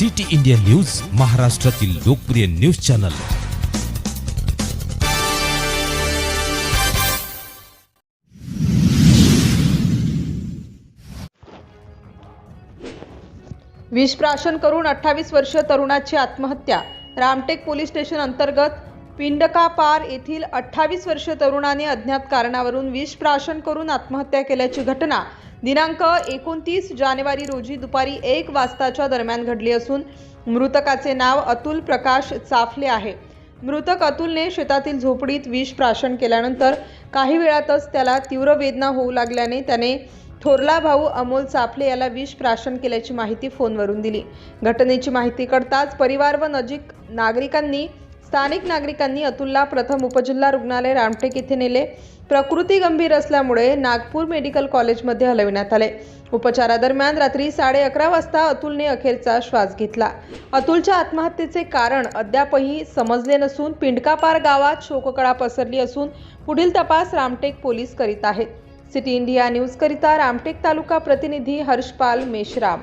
City India news महाराष्ट्रातील लोकप्रिय news channel. विषप्राशन करून अठ्ठावीस वर्ष तरुणाची आत्महत्या. रामटेक पोलीस स्टेशन अंतर्गत पिंडकापार येथील अठ्ठावीस वर्ष तरुणाने अज्ञात कारणावरून विषप्राशन करून आत्महत्या केल्याची घटना दिनांक एकोणतीस जानेवारी रोजी दुपारी एक वाजताच्या दरम्यान घडली असून मृतकाचे नाव अतुल प्रकाश चाफले आहे. मृतक अतुलने शेतातील झोपडीत विष प्राशन केल्यानंतर काही वेळातच त्याला तीव्र वेदना होऊ लागल्याने त्याने थोरला भाऊ अमोल चाफले याला विष प्राशन केल्याची माहिती फोनवरून दिली. घटनेची माहिती कळताच परिवार व नजीक नागरिकांनी स्थानिक नागरिकांनी अतुलला प्रथम उपजिल्हा रुग्णालय रामटेक येथे नेले. प्रकृती गंभीर असल्यामुळे नागपूर मेडिकल कॉलेजमध्ये हलविण्यात आले. उपचारादरम्यान रात्री साडे अकरा वाजता अतुलने अखेरचा श्वास घेतला. अतुलच्या आत्महत्येचे कारण अद्यापही समजले नसून पिंडकापार गावात शोककळा पसरली असून पुढील तपास रामटेक पोलीस करीत आहेत. सिटी इंडिया न्यूजकरिता रामटेक तालुका प्रतिनिधी हर्षपाल मेश्राम.